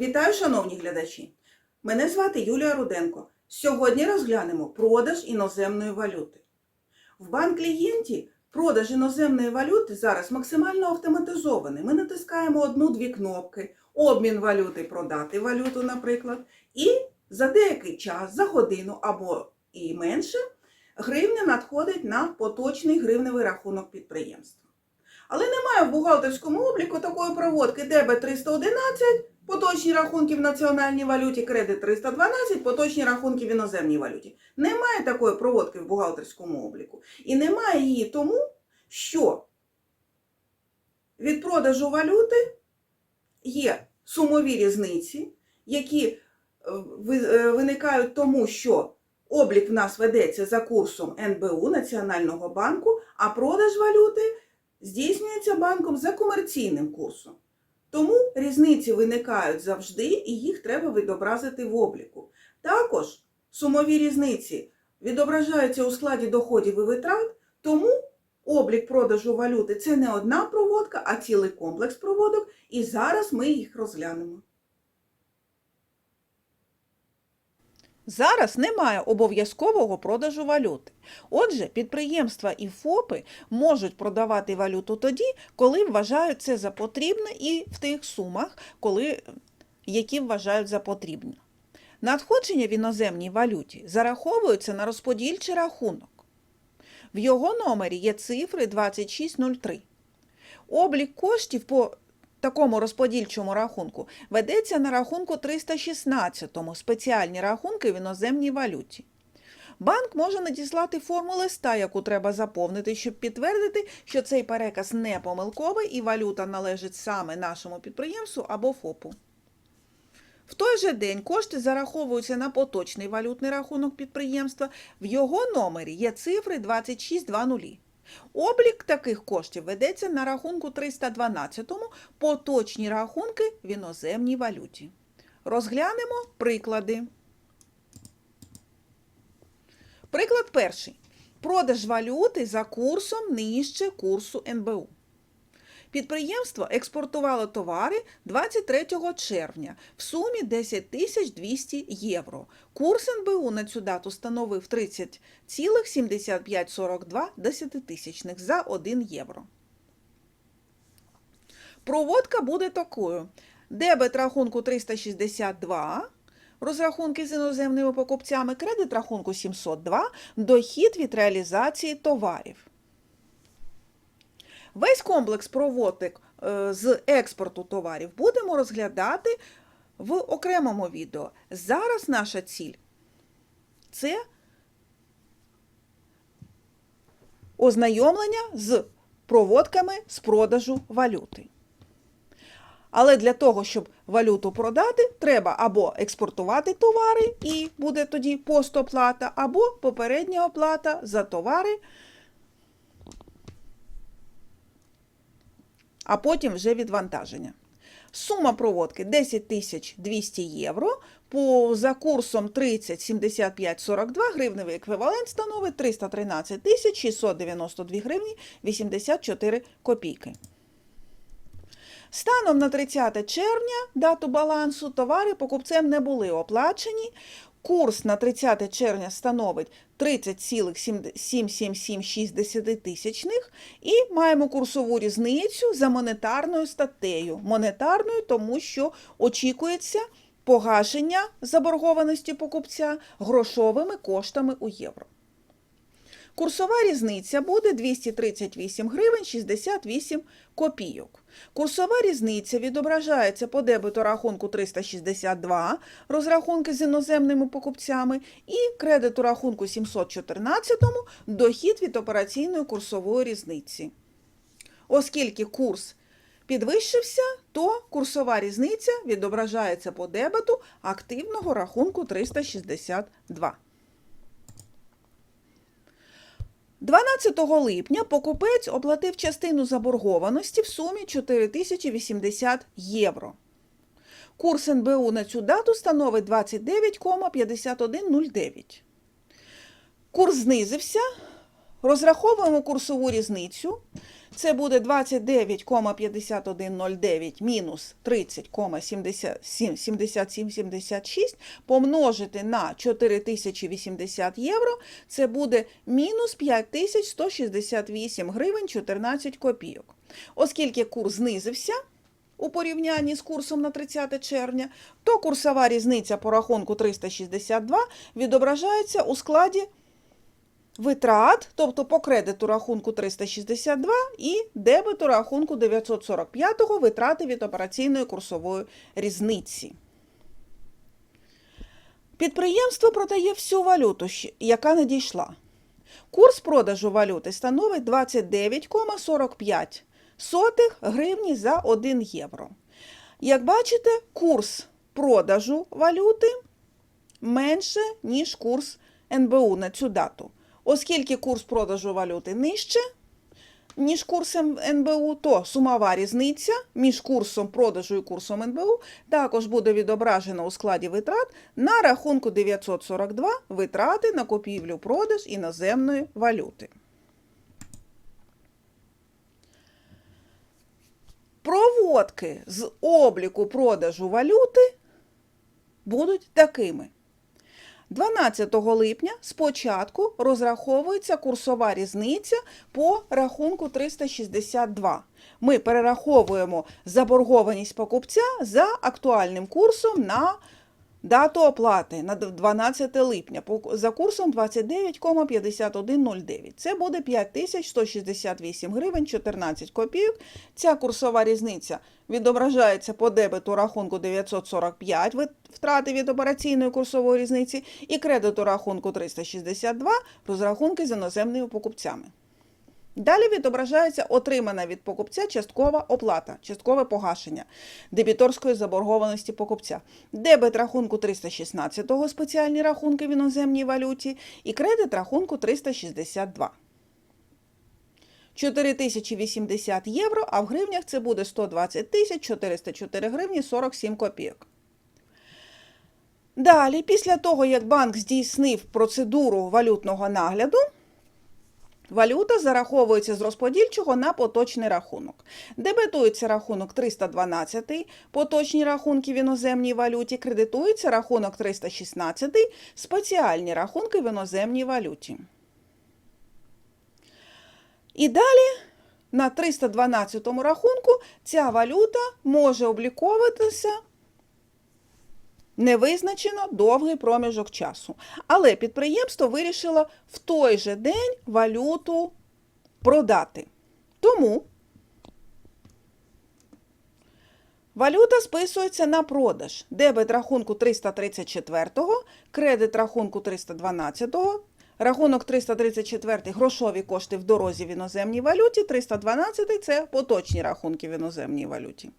Вітаю, шановні глядачі! Мене звати Юлія Руденко. Сьогодні розглянемо продаж іноземної валюти. В банк-клієнті продаж іноземної валюти зараз максимально автоматизований. Ми натискаємо одну-дві кнопки, обмін валюти, продати валюту, наприклад, і за деякий час, за годину або і менше, гривня надходить на поточний гривневий рахунок підприємства. Але немає в бухгалтерському обліку такої проводки ДБ 311, поточні рахунки в національній валюті, кредит 312, поточні рахунки в іноземній валюті. Немає такої проводки в бухгалтерському обліку. І немає її тому, що від продажу валюти є сумові різниці, які е, е, виникають тому, що облік в нас ведеться за курсом НБУ Національного банку, а продаж валюти здійснюється банком за комерційним курсом. Тому різниці виникають завжди і їх треба відобразити в обліку. Також сумові різниці відображаються у складі доходів і витрат, тому облік продажу валюти це не одна проводка, а цілий комплекс проводок, і зараз ми їх розглянемо. Зараз немає обов'язкового продажу валюти. Отже, підприємства і ФОПи можуть продавати валюту тоді, коли вважають це за потрібне і в тих сумах, коли, які вважають за потрібне. Надходження в іноземній валюті зараховуються на розподільчий рахунок. В його номері є цифри 2603. Облік коштів по такому розподільчому рахунку ведеться на рахунку 316 спеціальні рахунки в іноземній валюті. Банк може надіслати форму листа, яку треба заповнити, щоб підтвердити, що цей переказ не помилковий і валюта належить саме нашому підприємству або ФОПу. В той же день кошти зараховуються на поточний валютний рахунок підприємства. В його номері є цифри 2620. Облік таких коштів ведеться на рахунку 312, поточні рахунки в іноземній валюті. Розглянемо приклади. Приклад перший. Продаж валюти за курсом нижче курсу НБУ. Підприємство експортувало товари 23 червня в сумі 10 тисяч 200 євро. Курс НБУ на цю дату становив 30,7542 десятитисячних за 1 євро. Проводка буде такою. Дебет рахунку 362, розрахунки з іноземними покупцями, кредит рахунку 702, дохід від реалізації товарів. Весь комплекс проводок е, з експорту товарів будемо розглядати в окремому відео. Зараз наша ціль це ознайомлення з проводками з продажу валюти. Але для того, щоб валюту продати, треба або експортувати товари, і буде тоді постоплата, або попередня оплата за товари, а потім вже відвантаження. Сума проводки 10 тисяч 200 євро. По, за курсом 30 75 42 гривневий еквівалент становить 313 тисяч 692 гривні 84 копійки. Станом на 30 червня, дату балансу, товари покупцем не були оплачені. Курс на 30 червня становить 30,7776 тисячних і маємо курсову різницю за монетарною статтею. Монетарною, тому що очікується погашення заборгованості покупця грошовими коштами у євро. Курсова різниця буде 238 гривень 68 копійок. Курсова різниця відображається по дебету рахунку 362, розрахунки з іноземними покупцями, і кредиту рахунку 714, дохід від операційної курсової різниці. Оскільки курс підвищився, то курсова різниця відображається по дебету активного рахунку 362. 12 липня покупець оплатив частину заборгованості в сумі 4080 євро. Курс НБУ на цю дату становить 29,5109. Курс знизився. Розраховуємо курсову різницю. Це буде 29,5109 мінус 30,7776 помножити на 4080 євро. Це буде мінус 5168 гривень 14 копійок. Оскільки курс знизився у порівнянні з курсом на 30 червня, то курсова різниця по рахунку 362 відображається у складі витрат, тобто по кредиту рахунку 362 і дебету рахунку 945 витрати від операційної курсової різниці. Підприємство продає всю валюту, яка надійшла. Курс продажу валюти становить 29,45 сотих гривні за 1 євро. Як бачите, курс продажу валюти менше, ніж курс НБУ на цю дату. Оскільки курс продажу валюти нижче, ніж курсом НБУ, то сумова різниця між курсом продажу і курсом НБУ також буде відображена у складі витрат на рахунку 942 витрати на купівлю-продаж іноземної валюти. Проводки з обліку продажу валюти будуть такими. 12 липня спочатку розраховується курсова різниця по рахунку 362. Ми перераховуємо заборгованість покупця за актуальним курсом на дату оплати на 12 липня за курсом 29,5109. Це буде 5168 гривень 14 копійок. Ця курсова різниця відображається по дебету рахунку 945 вит- втрати від операційної курсової різниці і кредиту рахунку 362 розрахунки з іноземними покупцями. Далі відображається отримана від покупця часткова оплата, часткове погашення дебіторської заборгованості покупця, дебет рахунку 316 спеціальні рахунки в іноземній валюті і кредит рахунку 362. 4080 євро, а в гривнях це буде 120 тисяч 404 гривні 47 копійок. Далі, після того, як банк здійснив процедуру валютного нагляду, Валюта зараховується з розподільчого на поточний рахунок. Дебетується рахунок 312, поточні рахунки в іноземній валюті, кредитується рахунок 316, спеціальні рахунки в іноземній валюті. І далі на 312 рахунку ця валюта може обліковуватися невизначено довгий проміжок часу. Але підприємство вирішило в той же день валюту продати. Тому валюта списується на продаж. Дебет рахунку 334, кредит рахунку 312, рахунок 334 грошові кошти в дорозі в іноземній валюті, 312 це поточні рахунки в іноземній валюті.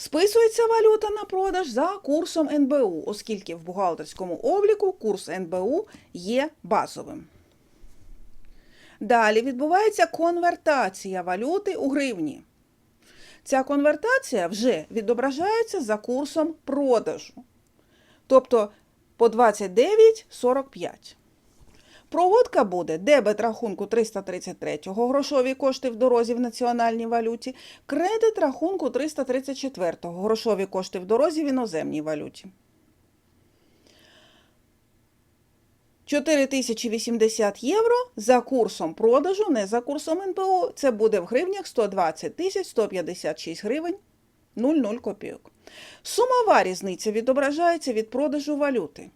Списується валюта на продаж за курсом НБУ, оскільки в бухгалтерському обліку курс НБУ є базовим. Далі відбувається конвертація валюти у гривні. Ця конвертація вже відображається за курсом продажу, тобто по 29,45. Проводка буде дебет рахунку 333 грошові кошти в дорозі в національній валюті, кредит рахунку 334-го грошові кошти в дорозі в іноземній валюті. 4080 євро за курсом продажу, не за курсом НБУ. Це буде в гривнях 120 тисяч 156 гривень 00 копійок. Сумова різниця відображається від продажу валюти.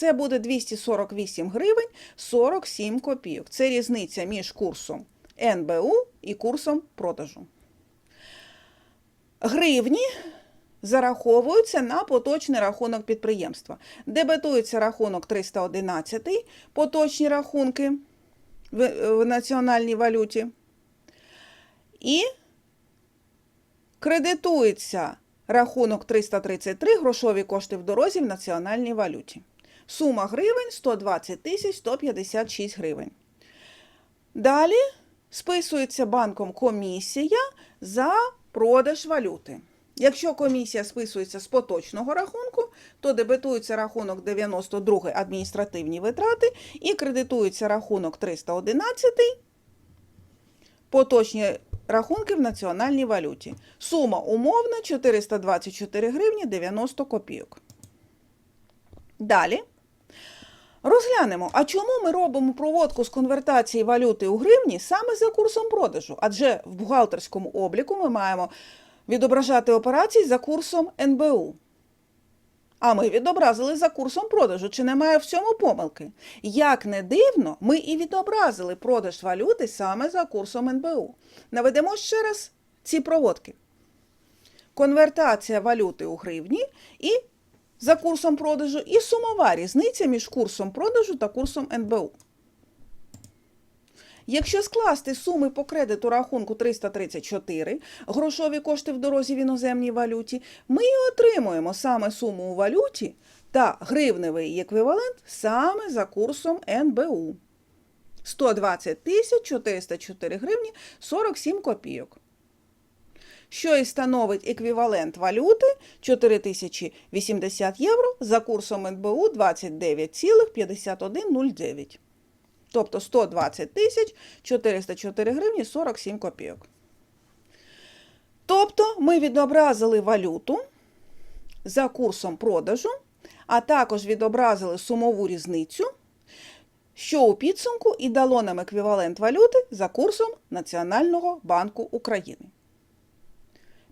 Це буде 248 гривень 47 копійок. Це різниця між курсом НБУ і курсом продажу. Гривні зараховуються на поточний рахунок підприємства. Дебетується рахунок 311, поточні рахунки в, національній валюті. І кредитується рахунок 333 грошові кошти в дорозі в національній валюті. Сума гривень 120 тисяч 156 гривень. Далі списується банком комісія за продаж валюти. Якщо комісія списується з поточного рахунку, то дебетується рахунок 92 адміністративні витрати і кредитується рахунок 311 поточні рахунки в національній валюті. Сума умовна 424 гривні 90 копійок. Далі. Розглянемо, а чому ми робимо проводку з конвертації валюти у гривні саме за курсом продажу? Адже в бухгалтерському обліку ми маємо відображати операції за курсом НБУ. А ми відобразили за курсом продажу. Чи немає в цьому помилки? Як не дивно, ми і відобразили продаж валюти саме за курсом НБУ. Наведемо ще раз ці проводки. Конвертація валюти у гривні і за курсом продажу, і сумова різниця між курсом продажу та курсом НБУ. Якщо скласти суми по кредиту рахунку 334, грошові кошти в дорозі в іноземній валюті, ми і отримуємо саме суму у валюті та гривневий еквівалент саме за курсом НБУ. 120 404 гривні 47 копійок. Що і становить еквівалент валюти 4080 євро за курсом НБУ 29,5109 тобто 120 тисяч 404 гривні 47 копійок. Тобто ми відобразили валюту за курсом продажу, а також відобразили сумову різницю, що у підсумку і дало нам еквівалент валюти за курсом Національного банку України.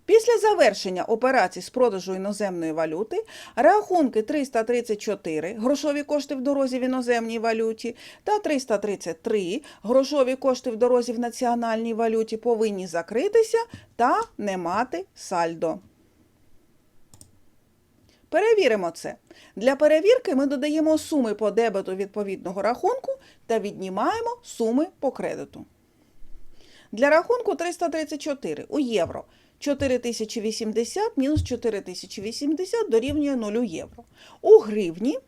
Після завершення операцій з продажу іноземної валюти рахунки 334 грошові кошти в дорозі в іноземній валюті та 333 грошові кошти в дорозі в національній валюті повинні закритися та не мати сальдо. Перевіримо це. Для перевірки ми додаємо суми по дебету відповідного рахунку та віднімаємо суми по кредиту. Для рахунку 334 у євро 4080 мінус 4080 дорівнює 0 євро. У гривні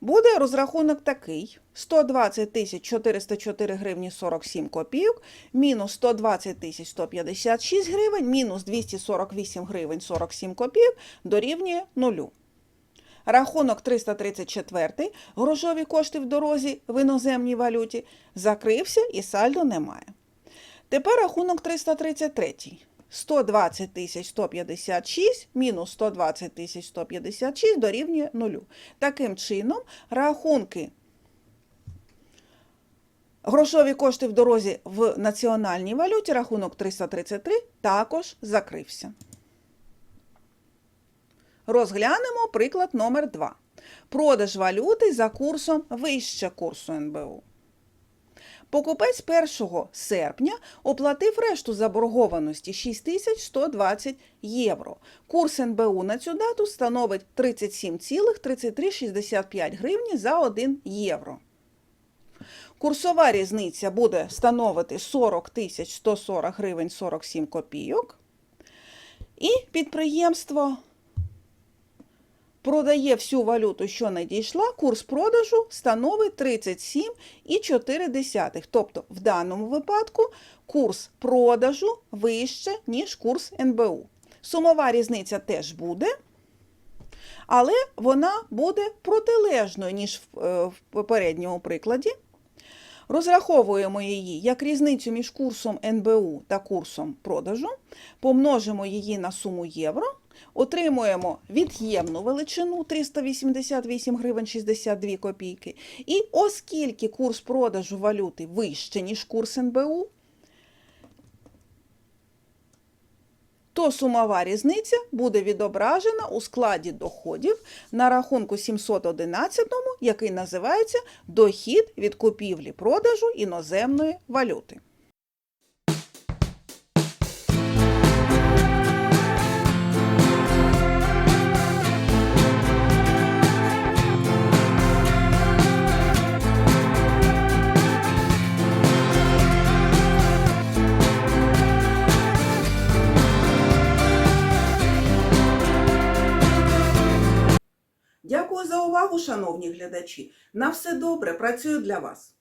буде розрахунок такий: 120 404 гривні 47 копійок, мінус 120 156 гривень, мінус 248 гривень 47 копійок дорівнює 0. Рахунок 334, грошові кошти в дорозі в іноземній валюті, закрився і сальдо немає. Тепер рахунок 333. 120 тисяч 156 мінус 120 тисяч 156 дорівнює 0. Таким чином, рахунки грошові кошти в дорозі в національній валюті, рахунок 333 також закрився. Розглянемо приклад номер 2. Продаж валюти за курсом вище курсу НБУ. Покупець 1 серпня оплатив решту заборгованості 6120 євро. Курс НБУ на цю дату становить 37,3365 гривні за 1 євро. Курсова різниця буде становити 40 140 гривень 47 копійок. І підприємство продає всю валюту, що надійшла, курс продажу становить 37,4. Тобто, в даному випадку курс продажу вище, ніж курс НБУ. Сумова різниця теж буде, але вона буде протилежною, ніж в, е, попередньому прикладі. Розраховуємо її як різницю між курсом НБУ та курсом продажу, помножимо її на суму євро, отримуємо від'ємну величину 388 гривень 62 копійки. І оскільки курс продажу валюти вище, ніж курс НБУ, то сумова різниця буде відображена у складі доходів на рахунку 711, який називається дохід від купівлі-продажу іноземної валюти. Глядачі. На все добре, працюю для вас.